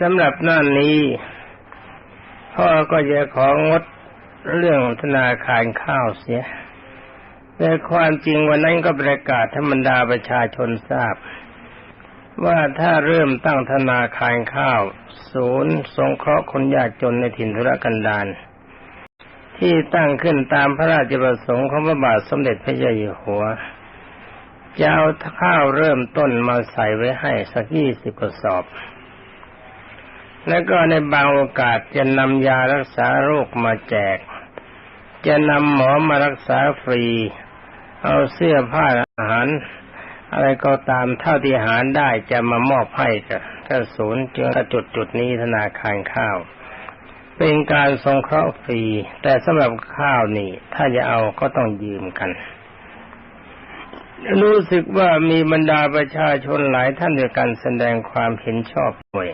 สำหรับหน้านี้ พ่อก็จะของดเรื่องธนาคารข้าวเสีย แต่ความจริงวันนั้นก็ประกาศธรรมดาประชาชนทราบ ว่าถ้าเริ่มตั้งธนาคารข้าว ศูนย์สงเคราะห์คนยากจนในถิ่นธุรกันดารที่ตั้งขึ้นตามพระราชประสงค์ของพระบาทสมเด็จพระเจ้าอยู่หัวจะเอาข้าวเริ่มต้นมาใส่ไว้ให้สักยี่สิบกระสอบ แล้วก็ในบางโอกาสจะนำยารักษาโรคมาแจก จะนำหมอมารักษาฟรี เอาเสื้อผ้าอาหาร อะไรก็ตามเท่าที่หารได้จะมามอบให้กับถ้าศูนย์จึงจุดจุดนี้ธนาคารข้าว เป็นการสงเคราะห์ฟรี แต่สำหรับข้าวนี่ ถ้าจะเอาก็ต้องยืมกัน รู้สึกว่ามีบรรดาประชาชนหลายท่านด้วยกันแสดงความเห็นชอบด้วย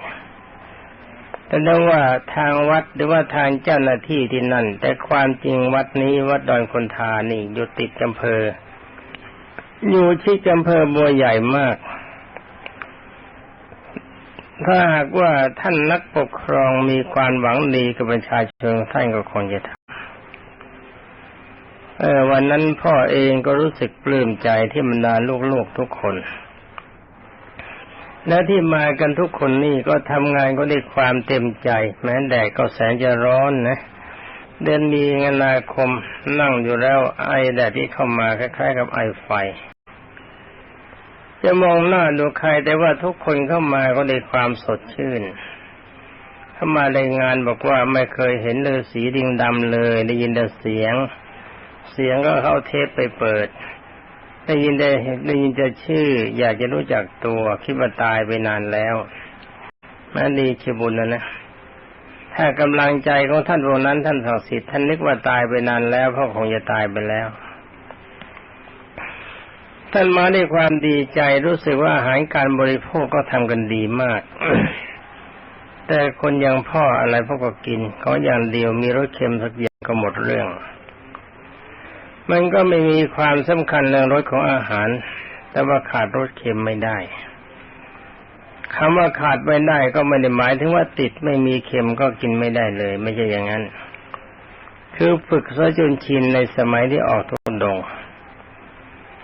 แต่ได้ว่าทางวัดหรือว่าทางเจ้าหน้าที่ที่นั่น แต่ความจริงวัดนี้วัดดอนคนทานี่อยู่ติดอำเภอ อยู่ที่อำเภอบัวใหญ่มาก ถ้าหากว่าท่านนักปกครองมีความหวังดีกับประชาชนท่านก็คงจะทำเออวันนั้นพ่อเองก็รู้สึกปลื้มใจที่บรรดาลูกๆทุกคน และที่มากันทุกคนนี่ก็ทำงานก็ได้ความเต็มใจ แม้แดดก็แสนจะร้อนนะ เดือนมีนาคมนั่งอยู่แล้วไอแดดที่เข้ามาคล้ายๆ กับไอไฟ จะมองหน้าดูใครแต่ว่าทุกคนเข้ามาก็ได้ความสดชื่นเข้ามารายงานบอกว่าไม่เคยเห็นเลยสีดิงดำเลย ได้ยินแต่เสียง เสียงก็เข้าเทปไปเปิด ได้ยินได้ได้ยินจะชื่อ อยากจะรู้จักตัวคิดว่าตายไปนานแล้วแม่ดีชิบุญนะนะถ้ากำลังใจของท่านพวกนั้น ท่านศักดิ์สิทธิ์ท่านนึกว่าตายไปนานแล้วเพราะคงจะตายไปแล้ว ท่านมาด้วยความดีใจรู้สึกว่าอาหารการบริโภคก็ทำกันดีมาก แต่คนอย่างพ่ออะไรพ่อก็กินเขาอย่างเดียวมีรสเค็มสักอย่างก็หมดเรื่อง มันก็ไม่มีความสำคัญเรื่องรสของอาหาร แต่ว่าขาดรสเค็มไม่ได้คำว่าขาดไม่ได้ก็ไม่ได้หมายถึงว่าติดไม่มีเค็มก็กินไม่ได้เลย ไม่ใช่อย่างนั้น คือฝึกซะจนชินในสมัยที่ออกทุนดง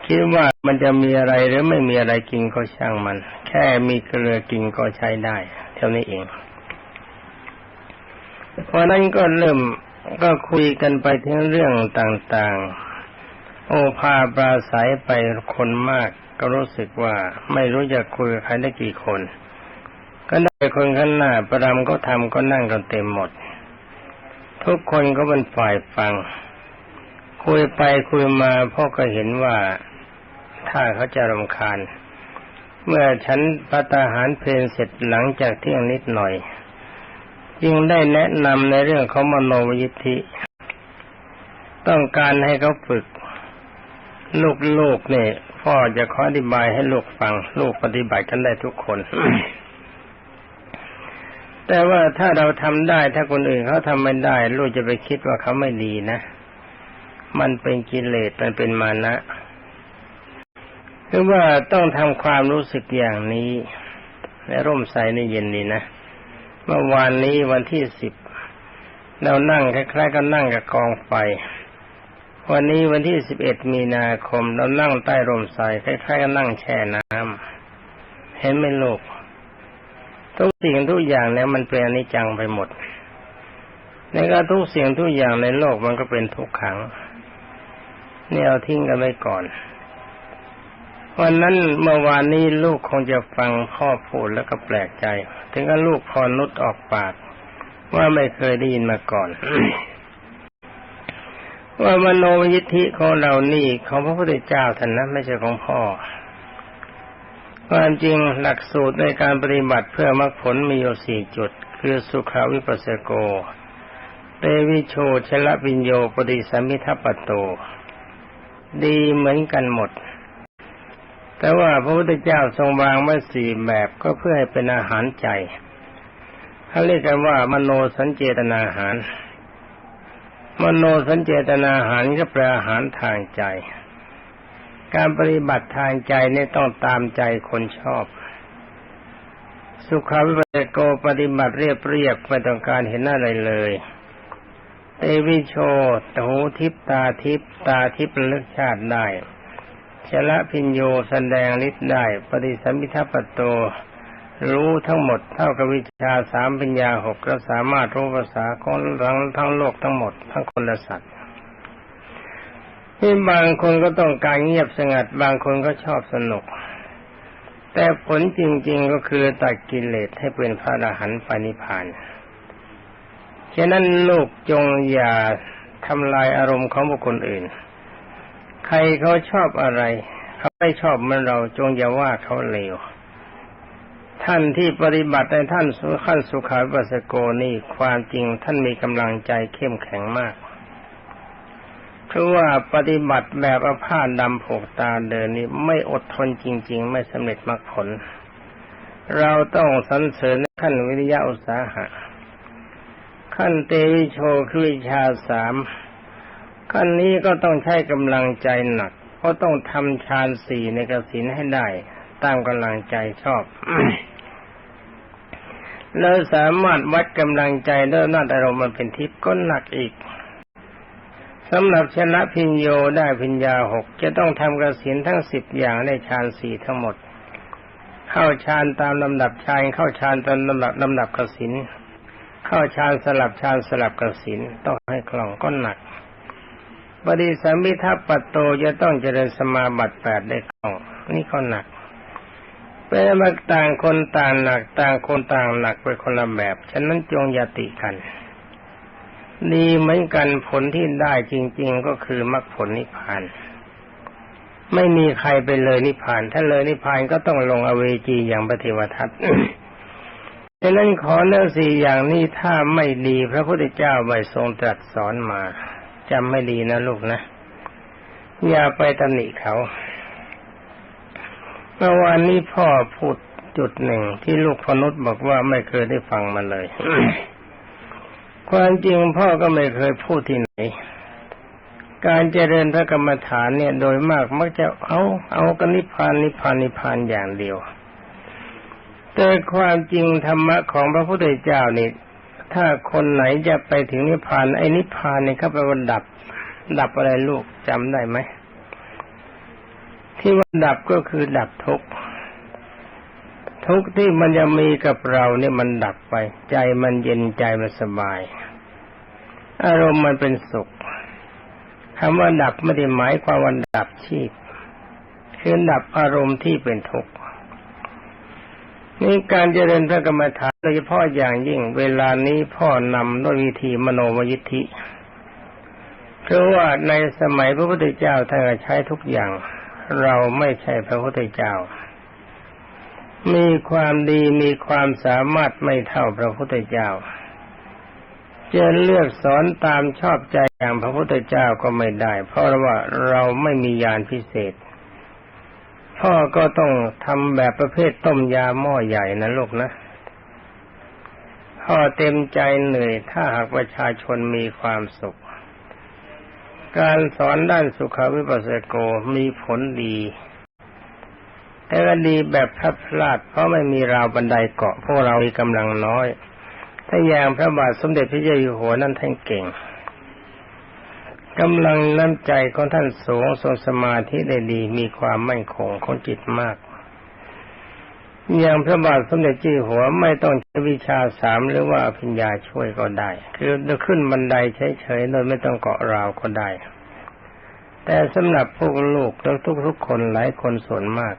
คิดว่ามันจะมีอะไรหรือไม่มีอะไรกินก็ช่างมัน แค่มีเกลือกินก็ใช้ได้ เท่านี้เองเพราะนั้นก็เริ่มก็คุยกันไปถึงเรื่องต่างๆ โอภาปราศัยไปคนมาก ก็รู้สึกว่าไม่รู้จะคุยใครได้กี่คน ก็ได้คนข้างหน้าประดำก็ทำก็นั่งกันเต็มหมด ทุกคนก็เป็นฝ่ายฟัง คุยไปคุยมาพ่อก็เห็นว่าถ้าเขาจะรำคาญ เมื่อฉันพัตาหารเพลนเสร็จหลังจากเที่ยงนิดหน่อย จึงได้แนะนำในเรื่องของมโนวิยิธิ ต้องการให้เขาฝึก ลูกๆเนี่ยพ่อจะขออธิบายให้ลูกฟัง ลูกปฏิบัติกันได้ทุกคน แต่ว่าถ้าเราทำได้ ถ้าคนอื่นเขาทำไม่ได้ ลูกจะไปคิดว่าเขาไม่ดีนะ มันเป็นกิเลสมันเป็นมานะคือว่าต้องทำความรู้สึกอย่างนี้ในร่มใสในเย็นนี้นะเมื่อวานนี้วันที่สิบเรานั่งคล้ายๆกับนั่งกับกองไฟ วันนี้วันที่สิบเอ็ดมีนาคมเรานั่งใต้ร่มใสคล้ายๆกับนั่งแช่น้ำเห็นไหมลูกทุกสิ่งทุกอย่างเนี่ยมันเป็นอนิจจังไปหมดในก็ทุกสิ่งทุกอย่างในโลกมันก็เป็นทุกขังนี่เอาทิ้งกันไว้ก่อน วันนั้นเมื่อวานนี้ลูกคงจะฟังพ่อพูดแล้วก็แปลกใจ ถึงกับลูกพอนุดออกปาก ว่าไม่เคยได้ยินมาก่อน ว่ามโนยิทธิของเรานี่ของพระพุทธเจ้าท่านนะไม่ใช่ของพ่อ ความจริงหลักสูตรในการปฏิบัติเพื่อมรรคผลมีอยู่สี่จุด คือสุขาวิปัสสโก เตวิโชชละปิญโยปฏิสัมมิทัปโต ดีเหมือนกันหมด แต่ว่าพระพุทธเจ้าทรงวางไว้สี่แบบก็เพื่อให้เป็นอาหารใจเขาเรียกกันว่ามโนสัญเจตนาอาหาร มโนสัญเจตนาอาหารก็แปลอาหารทางใจ การปฏิบัติทางใจนี่ต้องตามใจคนชอบ สุขาวิปัสสโกปฏิบัติเรียบเรียบไม่ต้องการเห็นอะไรเลยเตวิโชตหูทิพตาทิพตาทิพเลึกชาติได้ชละพิญโยแสดงฤทธิ์ได้ ปฏิสัมพิทัปโต รู้ทั้งหมดเท่ากับวิชาสามปัญญาหกก็สามารถรู้ภาษาของทั้งทั้งโลกทั้งหมดทั้งคนและสัตว์ที่บางคนก็ต้องการเงียบสงัด บางคนก็ชอบสนุก แต่ผลจริง ๆก็คือตัดกิเลสให้เป็นพระอรหันต์ปานิพานฉะนั้นลูกจงอย่าทำลายอารมณ์ของบุคคลอื่น ใครเขาชอบอะไร เขาไม่ชอบเมื่อเราจงอย่าว่าเขาเลว ท่านที่ปฏิบัติในท่านสุขันสุขาปัสสโกนี่ความจริงท่านมีกำลังใจเข้มแข็งมาก เพราะว่าปฏิบัติแบบอาผ้าดำผูกตาเดินนี่ไม่อดทนจริง ๆ ไม่สำเร็จมรรคผล เราต้องสรรเสริญขั้นวิริยะอุตสาหะ ขั้นเตวิโชคือวิชาสามขั้นนี้ก็ต้องใช้กำลังใจหนัก เพราะต้องทำฌานสี่ในกสินให้ได้ตามกำลังใจชอบ แล้วสามารถวัดกำลังใจด้วยนาอารมณ์มันเป็นทิพย์ก็หนักอีกสำหรับชนะพิญโยได้พิญญาหกจะต้องทำกระสินทั้งสิบอย่างในฌานสี่ทั้งหมด เข้าฌานตามลำดับฌานเข้าฌานตามลำดับลำดับกระสินเข้าฌานสลับฌานสลับกระสินต้องให้คล่องก็หนักปฏิสัมพิทัปปัตโตจะต้องเจริญสมาบัติแปดได้คล่อง นี่ก็หนัก เป็นมาต่างคนต่างหนัก ต่างคนต่างหนักไปคนละแบบ ฉะนั้นจงอย่าติกันดีเหมือนกันผลที่ได้จริง ๆ ก็คือมรรคผลนิพพาน ไม่มีใครไปเลยนิพพาน ถ้าเลยนิพพานก็ต้องลงอเวจีอย่างปฏิวัติดังนั้นขอเนื้อสี่อย่างนี้ถ้าไม่ดีพระพุทธเจ้าไม่ทรงตรัสสอนมาจำไม่ดีนะลูกนะ อย่าไปตำหนิเขา เมื่อวานนี้พ่อพูดจุดหนึ่งที่ลูกพนุษย์บอกว่าไม่เคยได้ฟังมาเลย ความจริงพ่อก็ไม่เคยพูดที่ไหน การเจริญพระกรรมฐานเนี่ยโดยมากมักจะเอาเอากันนิพพานนิพพานนิพพานอย่างเดียว แต่ความจริงธรรมะของพระพุทธเจ้านี่ถ้าคนไหนจะไปถึงนิพพานไอ้นิพพานเนี่ยเขาไปวันดับ ดับอะไรลูกจำได้ไหม ที่ว่าดับก็คือดับทุกทุกที่มันจะมีกับเราเนี่ยมันดับไป ใจมันเย็นใจมันสบาย อารมณ์มันเป็นสุขคำว่าดับไม่ได้หมายความว่าดับชีพคือดับอารมณ์ที่เป็นทุกข์นี่การเจริญพระกรรมฐานโดยเฉพาะอย่างยิ่ง เวลานี้พ่อนำด้วยวิธีมโนมยิทธิ เพราะว่าในสมัยพระพุทธเจ้าท่านใช้ทุกอย่าง เราไม่ใช่พระพุทธเจ้า มีความดีมีความสามารถไม่เท่าพระพุทธเจ้า จะเลือกสอนตามชอบใจอย่างพระพุทธเจ้าก็ไม่ได้ เพราะว่าเราไม่มียานพิเศษ พ่อก็ต้องทำแบบประเภทต้มยาหม้อใหญ่นะลูกนะพ่อเต็มใจเหนื่อยถ้าหากประชาชนมีความสุข การสอนด้านสุขวิปัสสโกมีผลดีแต่ก็ดีแบบพลาดพลาดเพราะไม่มีราวบันไดเกาะพวกเรามีกำลังน้อย ถ้าอย่างพระบาทสมเด็จพระเจ้าอยู่หัวนั่นท่านเก่งกำลังน้ำใจของท่านสูงทรงสมาธิได้ดีมีความมั่นคงของจิตมาก อย่างพระบาทสมเด็จจ้าอยู่หัวไม่ต้องใช้วิชาสามหรือว่าพิญญาช่วยก็ได้ คือจะขึ้นบันไดเฉยๆโดยไม่ต้องเกาะราวก็ได้ แต่สำหรับพวกลูกและทุกๆคนหลายคนส่วนมาก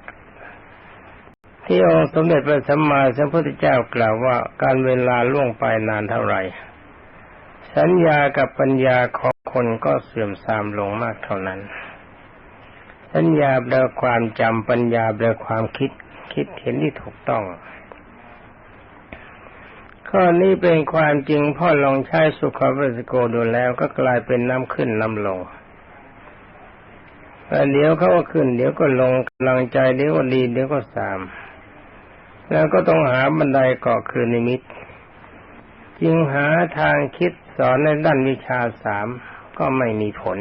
ที่องค์สมเด็จพระสัมมาสัมพุทธเจ้ากล่าวว่าการเวลาล่วงไปนานเท่าไหร่ สัญญากับปัญญาของคนก็เสื่อมทรามลงมากเท่านั้น สัญญาแปลความจำปัญญาแปลความคิด คิดเห็นที่ถูกต้อง ข้อนี้เป็นความจริงพ่อลองใช้สุขวิสโกดูแล้วก็กลายเป็นน้ำขึ้นน้ำลงเดี๋ยวเขาก็ขึ้น เดี๋ยวก็ลงกำลังใจเดี๋ยวก็ดีเดี๋ยวก็สาม แล้วก็ต้องหาบันไดเกาะคือนิมิต จึงหาทางคิดสอนในด้านวิชาสามก็ไม่มีผล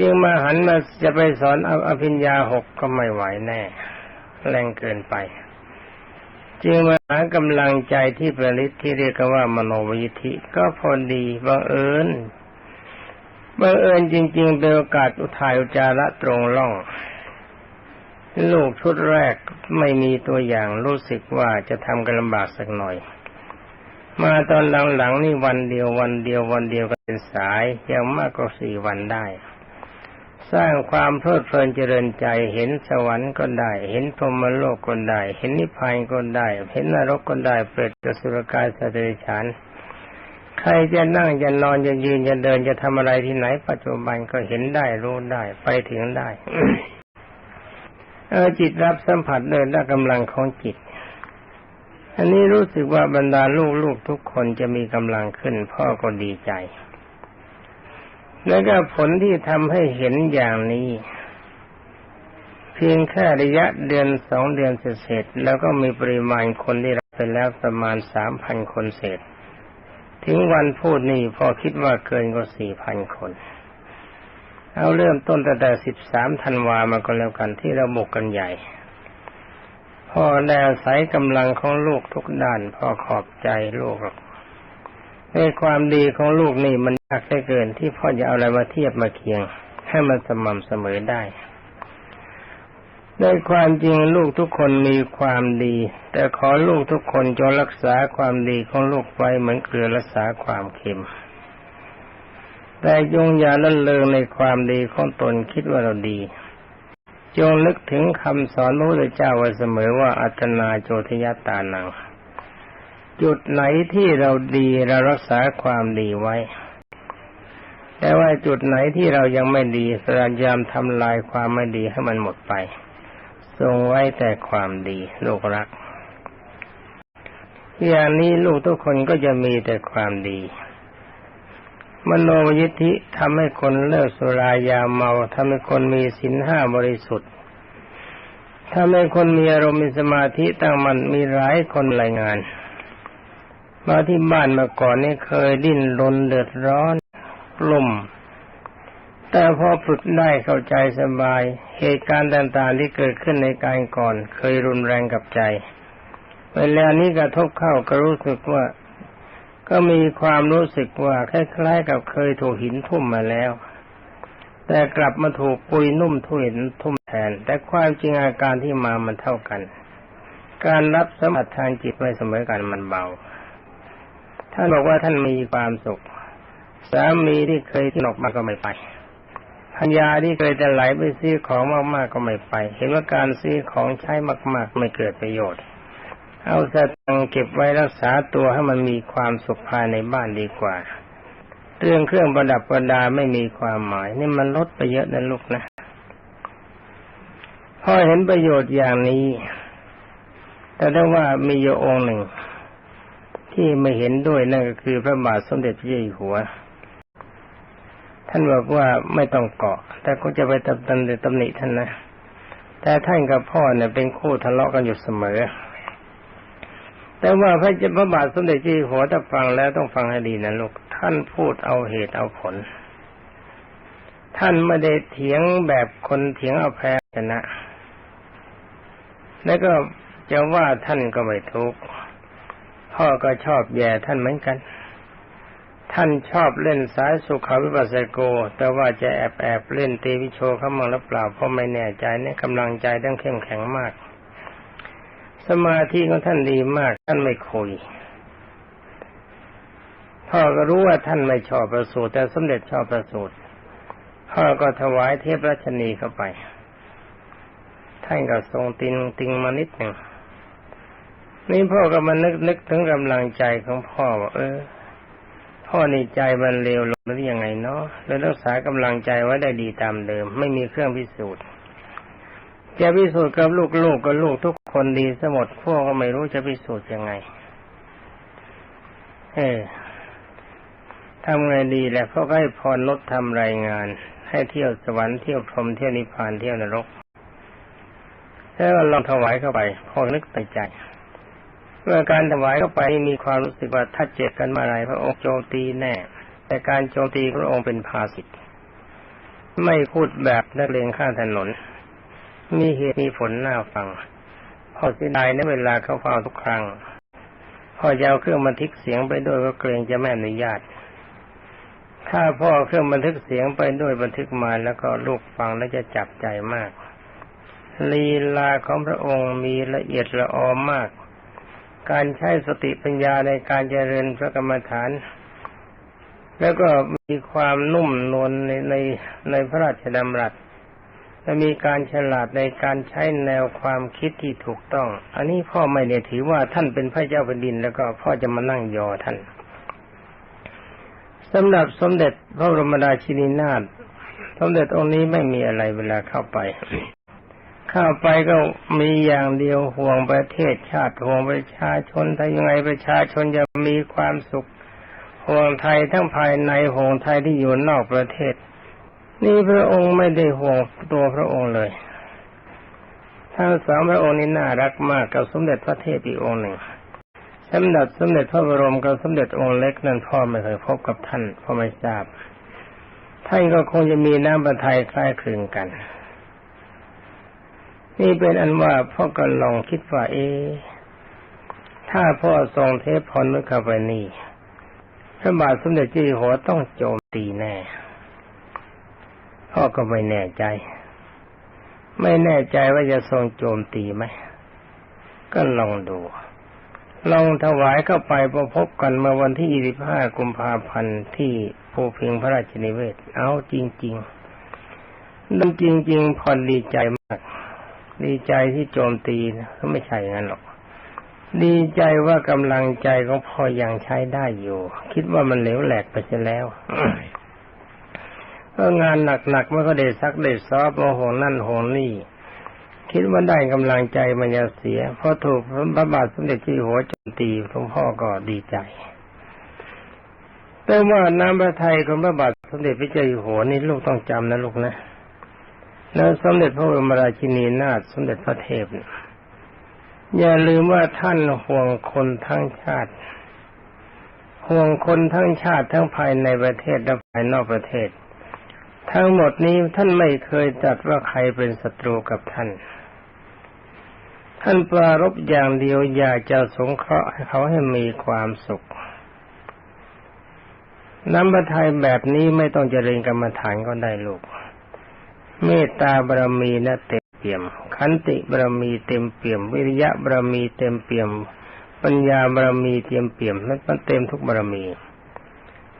จึงมาหันมาจะไปสอนอภิญญาหกก็ไม่ไหวแน่ แรงเกินไป จึงมาหากำลังใจที่ประลิตที่เรียกกันว่ามโนวิธิก็พอดีบังเอิญบังเอิญจริงๆเป็นโอกาสอุทายอุจาระตรงล่องลูกชุดแรกไม่มีตัวอย่างรู้สึกว่าจะทำกันลำบากสักหน่อย มาตอนหลังๆนี่วันเดียววันเดียววันเดียวก็เป็นสายยังมากกว่าสี่วันได้ สร้างความเพลิดเพลินเจริญใจเห็นสวรรค์ก็ได้ เห็นพรหมโลกก็ได้ เห็นนิพพานก็ได้ เห็นนรกก็ได้เปรตจสุรกายสตว์เดรัจฉานใครจะนั่งจะนอนจะยืนจะเดินจะทำอะไรที่ไหน ปัจจุบันก็เห็นได้รู้ได้ไปถึงได้ เออจิตรับสัมผัสเดินได้กำลังของจิต อันนี้รู้สึกว่าบรรดาลูกๆทุกคนจะมีกำลังขึ้น พ่อก็ดีใจ แล้วก็ผลที่ทำให้เห็นอย่างนี้ เพียงแค่ระยะเดือนสองเดือนเสร็จแล้วก็มีปริมาณคนที่รับไปแล้วประมาณสามพันคนเศษถึงวันพูดนี่พอคิดว่าเกินกว่าสี่พันคน เอาเริ่มต้นตั้งแต่สิบสามธันวามาก็แล้วกันที่เราบุกกันใหญ่ พ่อได้อาศัยกำลังของลูกทุกด้านพ่อขอบใจลูก หรอกในความดีของลูกนี่มันยากได้เกินที่พ่อจะเอาอะไรมาเทียบมาเคียง ให้มันสม่ำเสมอได้ในความจริงลูกทุกคนมีความดี แต่ขอลูกทุกคนจงรักษาความดีของลูกไว้เหมือนเกลือรักษาความเค็ม แต่จงอย่าละเลงในความดีของตนคิดว่าเราดี จงนึกถึงคำสอนพระพุทธเจ้าไว้เสมอว่าอัตนาโจทยตานัง จุดไหนที่เราดีเรารักษาความดีไว้ แต่ว่าจุดไหนที่เรายังไม่ดีพยายามทำลายความไม่ดีให้มันหมดไป ทรงไว้แต่ความดีลูกรัก อย่างนี้ลูกทุกคนก็จะมีแต่ความดีมโนยิทธิทำให้คนเลิกสุรายาเมาทำให้คนมีศีลห้าบริสุทธิ์ทำให้คนมีอารมณ์มีสมาธิตั้งมันมีหลายคนรายงาน มาที่บ้านมาก่อนนี่เคยดิ้นรนเดือดร้อนกลุ่ม แต่พอฝึกได้เข้าใจสบาย เหตุการณ์ต่างๆที่เกิดขึ้นในการก่อน เคยรุนแรงกับใจ เวลานี้กระทบเข้าก็รู้สึกว่า ก็มีความรู้สึกว่าคล้ายๆ กับเคยถูกหินทุ่มมาแล้ว แต่กลับมาถูกปุยนุ่มทุ่นทุ่มแทน แต่ความจริงอาการที่มามันเท่ากัน การรับสมัติทางจิตไม่เสมอกันมันเบา ท่านบอกว่าท่านมีความสุข สามีที่เคยหนอกมาก็ไม่ไปพัญญาที่เคยจะไหลไปซื้อของมากๆก็ไม่ไป เห็นว่าการซื้อของใช้มาก ๆ ไม่เกิดประโยชน์ เอาสตังเก็บไว้รักษาตัวให้มันมีความสุขภายในบ้านดีกว่า เรื่องเครื่องประดับประดาไม่มีความหมาย นี่มันลดไปเยอะนะลูกนะพ่อเห็นประโยชน์อย่างนี้ แต่ได้ว่ามีโยองหนึ่ง ที่ไม่เห็นด้วยนั่นก็คือพระบาทสมเด็จพระเจ้าอยู่หัว ท่านบอกว่าไม่ต้องเกาะ แต่ก็จะไปตำตำตำหนิท่านนะ แต่ท่านกับพ่อเนี่ยเป็นคู่ทะเลาะกันอยู่เสมอ แต่ว่าพระเจ้าพระบาทสมเด็จพระเจ้าอยู่หัวถ้าฟังแล้วต้องฟังให้ดีนะลูก ท่านพูดเอาเหตุเอาผล ท่านไม่ได้เถียงแบบคนเถียงเอาแพ้ชนะ แล้วก็จะว่าท่านก็ไม่ทุกข์ พ่อก็ชอบแย่ท่านเหมือนกัน ท่านชอบเล่นสายสุขาวิปัสสโก แต่ว่าจะแอบแอบเล่นตีวิโชเขามังหรือเปล่าเพราะไม่แน่ใจเนี่ยกำลังใจต้องเข้มแข็งมาก สมาธิของท่านดีมากท่านไม่คุยพ่อก็รู้ว่าท่านไม่ชอบประสูตรแต่สมเด็จชอบประสูตรพ่อก็ถวายเทพรัชนีเข้าไป ท่านก็ทรงติงติงมานิดหนึ่ง นี่พ่อก็มานึกนึกถึงกำลังใจของพ่อว่าเออ พ่อในใจมันเลวลงหรือยังไงเนาะเลยรักษากำลังใจไว้ได้ดีตามเดิม ไม่มีเครื่องพิสูจน์จะพิสูจน์กับลูกๆกกับลูกทุกคนดีสมดพวกก็ไม่รู้จะพิสูจน์ยังไง เออทำไงดีแหละพ่อก็ให้พรลดทำรายงาน ให้เที่ยวสวรรค์เที่ยวพรมเที่ยวนิพพานเที่ยวนรกแล้วลองถวายเข้าไปพ่อนึกในใจ เมื่อการถวายเข้าไปมีความรู้สึกว่าถ้าเจ็บกันมาอะไรพระองค์โจมตีแน่ แต่การโจมตีพระองค์เป็นภาสิทธ์ไม่พูดแบบนักเลงข้างถนน มีเหตุมีผลน่าฟังพ่อเสียดายในเวลาเขาฟังทุกครั้งพ่อจะเอาเครื่องบันทึกเสียงไปด้วยก็เกรงจะไม่อนุญาต ถ้าพ่อเอาเครื่องบันทึกเสียงไปด้วยบันทึกมาแล้วก็ลูกฟังแล้วจะจับใจมาก ลีลาของพระองค์มีละเอียดละออมาก การใช้สติปัญญาในการเจริญพระกรรมฐาน แล้วก็มีความนุ่มนวลในในในพระราชดำรัสและมีการฉลาดในการใช้แนวความคิดที่ถูกต้อง อันนี้พ่อไม่ได้ถือว่าท่านเป็นพระเจ้าแผ่นดิน แล้วก็พ่อจะมานั่งยอท่านสำหรับสมเด็จพระบรมราชินีนาถสมเด็จองค์นี้ไม่มีอะไรเวลาเข้าไป เข้าไปก็มีอย่างเดียวห่วงประเทศชาติห่วงประชาชนถ้ายังไงประชาชนจะมีความสุขห่วงไทยทั้งภายในห่วงไทยที่อยู่นอกประเทศ นี่พระองค์ไม่ได้ห่วงตัวพระองค์เลยทั้งสองพระองค์นี้น่ารักมากกับสมเด็จพระเทพอีกองค์หนึ่งสมเด็จสมเด็จพระบรมกับสมเด็จองค์เล็กนั่นพ่อไม่เคยพบกับท่านพ่อไม่ทราบท่านก็คงจะมีน้ำประทัยคล้ายคลึงกัน นี่เป็นอันว่าพ่อก็ลองคิดว่าเอ ถ้าพ่อทรงเทพพรเมื่อข้าไปนี่พระบาทสมเด็จเจ้าอยู่หัวต้องโจมตีแน่ พ่อก็ไม่แน่ใจ ไม่แน่ใจว่าจะทรงโจมตีไหม ก็ลองดู ลองถวายเข้าไปพอพบกันเมื่อวันที่ 25 กุมภาพันธ์ที่ภูพิงพระราชนิเวศ เอาจริงๆนั่นจริง ๆ พอดีใจมาก ดีใจที่โจมตีนะไม่ใช่งั้นหรอก ดีใจว่ากำลังใจของพ่อยังใช้ได้อยู่ คิดว่ามันเหลวแหลกไปเสียแล้วก็งานหนักๆไม่ก็ได้ซักได้ซอบโมโหนั่นโหนี่คิดว่าได้กำลังใจมันจะเสียเพราะถูกพระบาทสมเด็จที่หัวโจมตีหลวงพ่อก็ดีใจ แต่ว่าน้ำพระทัยของพระบาทสมเด็จพระเจ้าอยู่หัวนี่ลูกต้องจำนะลูกนะ แล้วสมเด็จพระบรมราชินีนาถสมเด็จพระเทพอย่าลืมว่าท่านห่วงคนทั้งชาติ ห่วงคนทั้งชาติทั้งภายในประเทศและภายนอกประเทศ ทั้งหมดนี้ท่านไม่เคยจัดว่าใครเป็นศัตรูกับท่าน ท่านปรารบอย่างเดียวอยากจะสงเคราะห์ให้เขาให้มีความสุขน้ำพระทัยแบบนี้ไม่ต้องเจริญกรรมฐานก็ได้ลูก เมตตาบารมีนะเต็มเปี่ยม ขันติบารมีเต็มเปี่ยม วิริยะบารมีเต็มเปี่ยม ปัญญาบารมีเต็มเปี่ยมนั่นมันเต็มทุกบารมี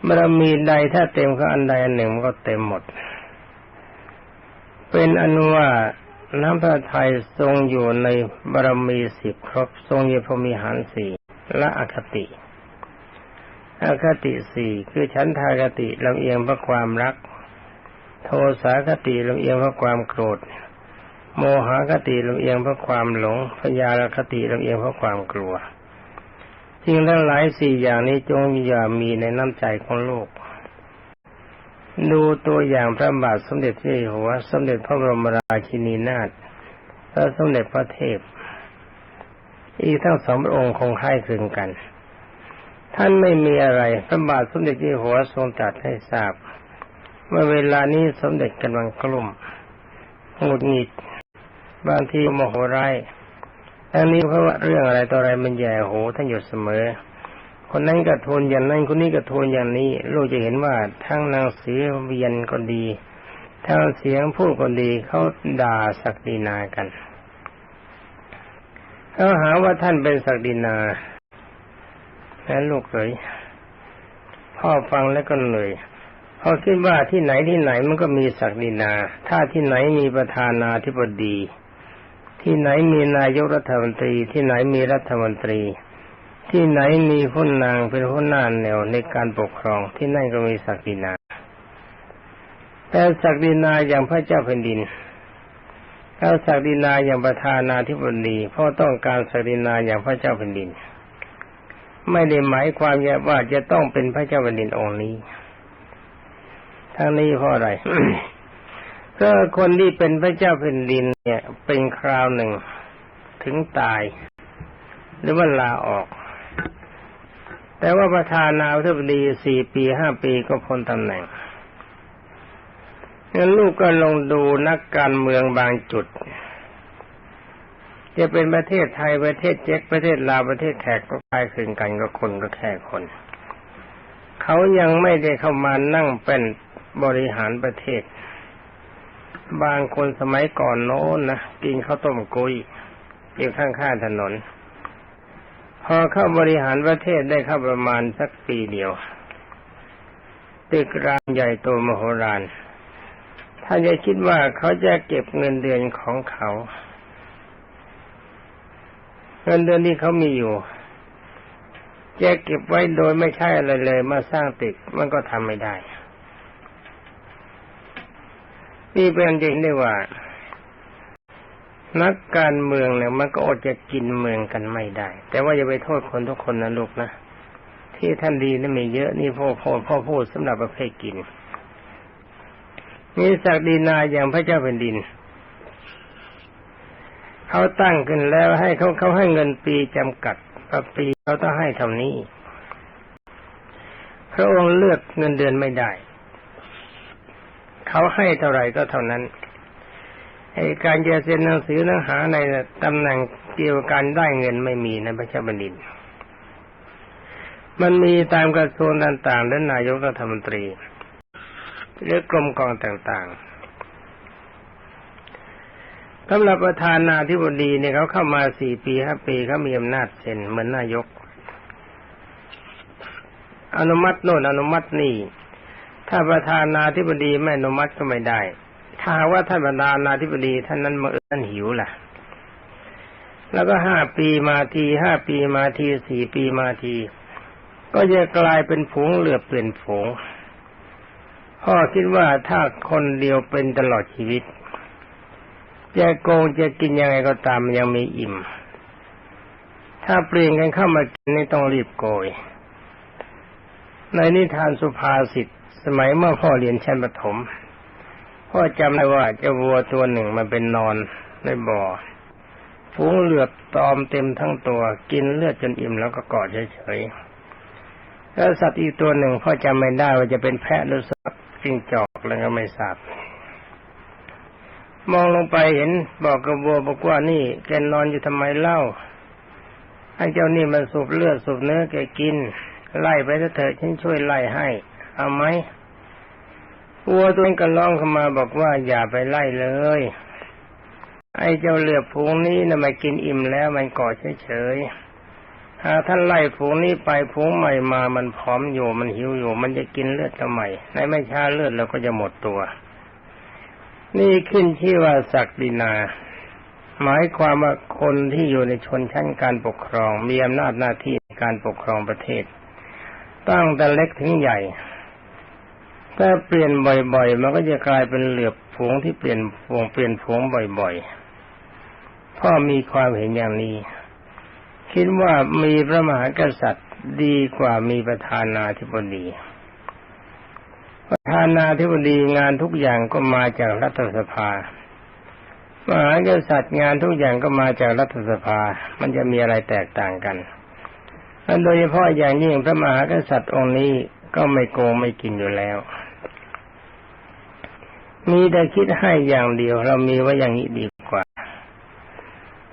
บารมีใดถ้าเต็มก็อันใดอันหนึ่งมันก็เต็มหมด เป็นอนุว่าน้ำพระทัยทรงอยู่ในบารมีสิบครบ ทรงอยู่พรมีหารสี่และอคติอคติสี่คือฉันทากติลำเอียงเพราะความรัก โทสาคติลำเอียงเพราะความโกรธ โมหคติลำเอียงเพราะความหลงพยาคติลำเอียงเพราะความกลัวสิ่งทั้งหลายสี่อย่างนี้จงอย่ามีในน้ำใจของโลก ดูตัวอย่างพระบาทสมเด็จพระเจ้าอยู่หัว สมเด็จพระบรมราชินีนาถและสมเด็จพระเทพ อีกทั้งสองพระองค์คงคล้ายคลึงกัน ท่านไม่มีอะไรพระบาทสมเด็จพระเจ้าอยู่หัวทรงตรัสให้ทราบ เมื่อเวลานี้สมเด็จกำลังกลุ่มหงุดหงิดบางทีโมโหร้ายอันนี้เพราะว่าเรื่องอะไรต่ออะไรมันแย่โหท่านอยู่เสมอ คนนั้นก็ทูลอย่างนั้นคนนี้ก็ทูลอย่างนี้ลูกจะเห็นว่าทั้งนางเสียเวียนก็ดีทั้งเสียงพูดก็ดีเขาด่าศักดินากันเขาหาว่าท่านเป็นศักดินาแล้วลูกเอ๋ยพ่อฟังแล้วก็เห นื่อยพอคิดว่าที่ไหนที่ไหนมันก็มีศักดินา ถ้าที่ไหนมีประธานาธิบดี ที่ไหนมีนายกรัฐมนตรี ที่ไหนมีรัฐมนตรี ที่ไหนมีหุ้นนางเป็นหุ้นน้าแนวในการปกครองที่นั่นก็มีศักดินา แต่ศักดินาอย่างพระเจ้าแผ่นดินถ้าศักดินาอย่างประธานาธิบดีเพราะต้องการศักดินาอย่างพระเจ้าแผ่นดิน ไม่ได้หมายความว่าจะต้องเป็นพระเจ้าแผ่นดินองค์นี้ ทั้งนี้เพราะอะไรก็คนที่เป็นพระเจ้าแผ่นดินเนี่ย เป็นคราวหนึ่งถึงตาย หรือว่าลาออก แต่ว่าประธานาธิบดีสี่ปีห้าปีก็พ้นตำแหน่งงั้นลูกก็ลงดูนักการเมืองบางจุด จะเป็นประเทศไทยประเทศเจ๊กประเทศลาวประเทศแขกก็คล้ายคลึงกันก็คนก็แค่คน เขายังไม่ได้เข้ามานั่งเป็น บริหารประเทศ บางคนสมัยก่อนโน้นนะกินข้าวต้มกุยอยู่ข้างๆถนน พอเข้าบริหารประเทศได้เข้าประมาณสักปีเดียวตึกรามใหญ่โตมโหฬารถ้าจะคิดว่าเขาจะเก็บเงินเดือนของเขา เงินเดือนที่เขามีอยู่จะเก็บไว้โดยไม่ใช่อะไรเลยมาสร้างตึกมันก็ทำไม่ได้ นี่เป็นจริงได้ว่า นักการเมืองเนี่ยมันก็อดจะกินเมืองกันไม่ได้ แต่ว่าอย่าไปโทษคนทุกคนนะลูกนะที่ท่านดีนั่นมีเยอะนี่พ่อพ่อพ่อพูดสำหรับประเภทกินมีศักดินาอย่างพระเจ้าแผ่นดินเขาตั้งขึ้นแล้วให้เขาเขาให้เงินปีจำกัดปีเขาต้องให้เท่านี้ พระองค์เลือกเงินเดือนไม่ได้ เขาให้เท่าไหร่ก็เท่านั้นไอ้การจะเซ็นหนังสือเนื้อหาในตำแหน่งเกี่ยวกับการได้เงินไม่มีในพระเจ้าแผ่นดิน มันมีตามกระทรวงต่างๆและนายกรัฐมนตรีหรือกรมกองต่างๆสำหรับประธานาธิบดีเนี่ยเขาเข้ามาสี่ปีห้าปีเขามีอำนาจเซ็นเหมือนนายก อนุมัติโน่นอนุมัตินี่ ถ้าประธานาธิบดีไม่อนุมัติก็ไม่ได้ ถ้าว่าท่านประธานาธิบดีท่านนั้นมาเอื้อนหิวล่ะ แล้วก็ห้าปีมาทีห้าปีมาทีสี่ปีมาที ก็จะกลายเป็นผงเหลือเปลี่ยนผงพ่อคิดว่าถ้าคนเดียวเป็นตลอดชีวิตจะโกงจะกินยังไงก็ตามยังมีอิ่ม ถ้าเปลี่ยนกันเข้ามากินนี่ต้องรีบโกย ในนิทานสุภาษิต สมัยเมื่อพ่อเรียนชั้นประถม พ่อจำได้ว่าเจ้าวัวตัวหนึ่งมันเป็นนอนในบ่อฝูงเหลือดตอมเต็มทั้งตัวกินเลือดจนอิ่มแล้วก็กอดเฉยๆแล้วสัตว์อีกตัวหนึ่งพ่อจำไม่ได้ว่าจะเป็นแพะหรือสัตว์จิ้งจอกแล้วก็ไม่ทราบมองลงไปเห็นบอกกับวัวบอกว่านี่แกนอนอยู่ทำไมเล่าให้เจ้านี่มันสูบเลือดสูบเนื้อแกกิน ไล่ไปเถอะฉันช่วยไล่ให้ เอาไหมวัวตัวนี้ก็ร้องเข้ามาบอกว่าอย่าไปไล่เลย ไอ้เจ้าเลือดพูงนี้นะมากินอิ่มแล้วมันก่อเฉยๆถ้าท่านไล่ฝูงนี้ไปฝูงใหม่มา มันพร้อมอยู่มันหิวอยู่ มันจะกินเลือดทำไมในไม่ช้าเลือดเราก็จะหมดตัว นี่ขึ้นที่ว่าศักดินา หมายความว่าคนที่อยู่ในชนชั้นการปกครองมีอำนาจหน้าที่การปกครองประเทศ ตั้งแต่เล็กถึงใหญ่ ถ้าเปลี่ยนบ่อย ๆ มันก็จะกลายเป็นเหลือบฝูงที่เปลี่ยนฝูงเปลี่ยนฝูงบ่อย ๆ พ่อมีความเห็นอย่างนี้ คิดว่ามีพระมหากษัตริย์ดีกว่ามีประธานาธิบดี ประธานาธิบดีงานทุกอย่างก็มาจากรัฐสภามหากษัตริย์งานทุกอย่างก็มาจากรัฐสภา มันจะมีอะไรแตกต่างกันและโดยเฉพาะอย่างยิ่งพระมหากษัตริย์องค์นี้ก็ไม่โกงไม่กินอยู่แล้ว มีแต่คิดให้อย่างเดียว เรามีไว้อย่างนี้ดีกว่า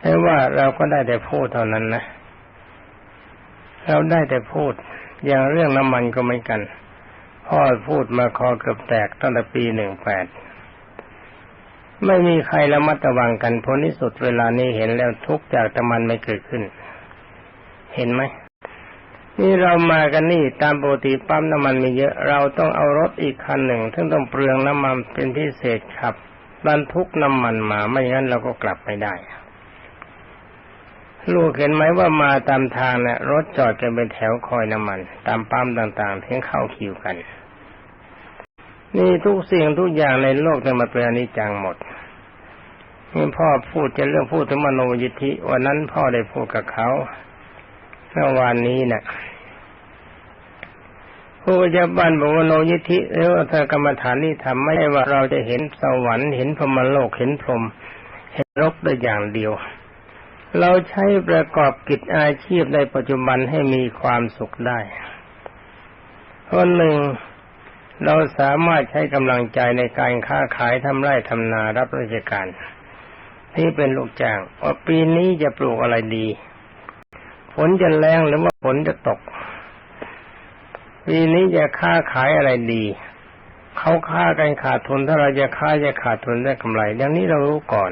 แต่ว่าเราก็ได้แต่พูดเท่านั้นนะ เราได้แต่พูด อย่างเรื่องน้ำมันก็ไม่กัน พ่อพูดมาคอเกือบแตกตั้งแต่ปีหนึ่งแปดไม่มีใครระมัดระวังกันผลที่สุดเวลานี้เห็นแล้วทุกจากน้ำมันไม่เกิดขึ้น เห็นไหม นี่เรามากันนี่ตามปกติปั๊มน้ำมันมีเยอะ เราต้องเอารถอีกคันหนึ่งซึ่งต้องเปลืองน้ำมันเป็นพิเศษขับบรรทุกน้ำมันมาไม่งั้นเราก็กลับไม่ได้ ลูกเห็นไหมว่ามาตามทางเนะ่ยรถจอดกันเป็นแถวคอยน้ำมัน ตามปั๊มต่างๆที่เข้าคิวกัน นี่ทุกสิ่งทุกอย่างในโลกเนี่ยมาเป็นอนิจจังหมดนี่พ่อพูดจะเรื่องพูดถึงมโนยิทธิวันนั้นพ่อได้พูดกับเขา เมื่อวานนี้นะ่ะผู้จะบันบอกว่าโนยิธิหรือว่าถ้ากรรมฐานนี่ทำไม่ใช่ว่าเราจะเห็นสวรรค์เห็นพรมโลกเห็นพรหมเห็นรกได้อย่างเดียว เราใช้ประกอบกิจอาชีพในปัจจุบันให้มีความสุขได้คนหนึ่งเราสามารถใช้กำลังใจในการค้าขายทำไร่ทำนารับราชการที่เป็นลูกจ้างว่าปีนี้จะปลูกอะไรดี ฝนจะแรงหรือว่าฝนจะตก ปีนี้จะค้าขายอะไรดีเขาค้ากันขาดทุนถ้าเราจะค้าจะขาดทุนได้กำไรอย่างนี้เรารู้ก่อน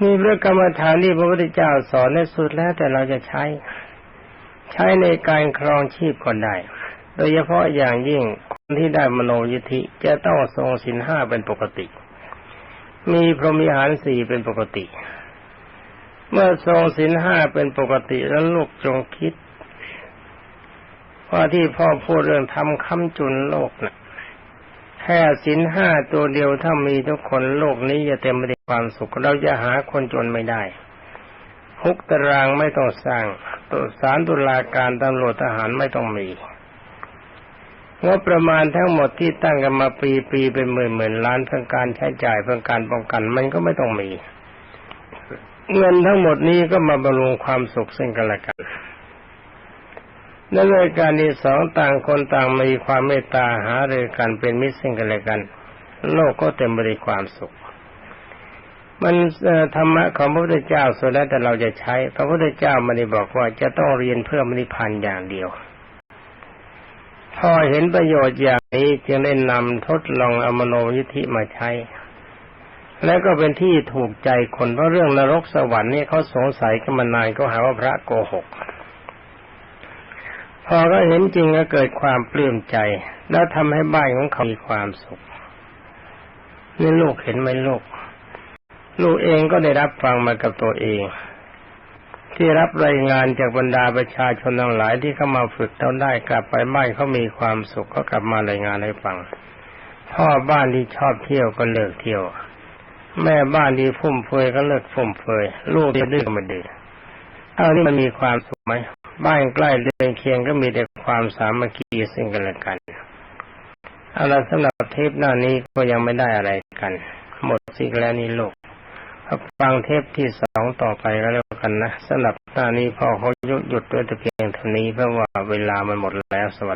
นี่เรื่องกรรมฐานที่พระพุทธเจ้าสอนในสุดแล้วแต่เราจะใช้ ใช้ในการครองชีพก็ได้ โดยเฉพาะอย่างยิ่งคนที่ได้มโนยิธิจะต้องทรงสินห้าเป็นปกติ มีพรหมิหารสี่เป็นปกติ เมื่อทรงสินห้าเป็นปกติแล้วลูกจงคิดว่าที่พ่อพูดเรื่องทำคำจุนโลกนะ่ะแค่สินห้าตัวเดียวถ้ามีทุกคนโลกนี้จะเต็มไปด้วยความสุขเราจะหาคนจนไม่ได้คุกตารางไม่ต้องสร้างตุสารตุลาการตำรวจทหารไม่ต้องมีงบประมาณทั้งหมดที่ตั้งกันมาปีปีเป็นหมื่นหมื่นล้านเพื่อการใช้จ่ายเพื่อการป้องกันมันก็ไม่ต้องมี เงินทั้งหมดนี้ก็มาบำรุงความสุขซึ่งกันและกันในรายการที่สองต่างคนต่างมีความเมตตาหาเรือกันเป็นมิตรซึ่งกันและกัน โลกก็เต็มไปด้วยความสุข มันธรรมะของพระพุทธเจ้าส่วนแล้วแต่เราจะใช้พระพุทธเจ้าไม่ได้บอกว่าจะต้องเรียนเพื่อมรรพันธ์อย่างเดียว พอเห็นประโยชน์อย่างนี้จึงได้นำทดลองอมโนยิธิมาใช้ แล้วก็เป็นที่ถูกใจคนเพราะเรื่องนรกสวรรค์นี่เขาสงสัยกันมานานก็หาว่าพระโกหก พอก็เห็นจริงก็เกิดความปลื้มใจ แล้วทำให้บ้านของเขามีความสุขนี่ลูกเห็นไหมลูก ลูกเองก็ได้รับฟังมากับตัวเอง ที่รับรายงานจากบรรดาประชาชนทั้งหลายที่เข้ามาฝึกเท่าได้กลับไปบ้านเขามีความสุขก็กลับมารายงานให้ฟังพ่อบ้านที่ชอบเที่ยวก็เลิกเที่ยว แม่บ้านที่ฟุ่มเฟือยก็เลิกฟุ่มเฟือยลูกที่ดื้อก็ไมาดื้อเอานี่มันมีความสุขไหมบ้านใกล้เรือนเคียงก็มีแต่ความสามัคคีซึ่งกันและกันเอาละสำหรับเทปหน้านี้ก็ยังไม่ได้อะไรกัน หมดสิ่งแล้วนี่ลูกฟังเทปที่สองต่อไปก็แล้วกันนะสำหรับหน้านี้พ่อเขาหยุดด้วยแต่เพียงเท่านี้เพราะว่าเวลามันหมดแล้วสวัสดี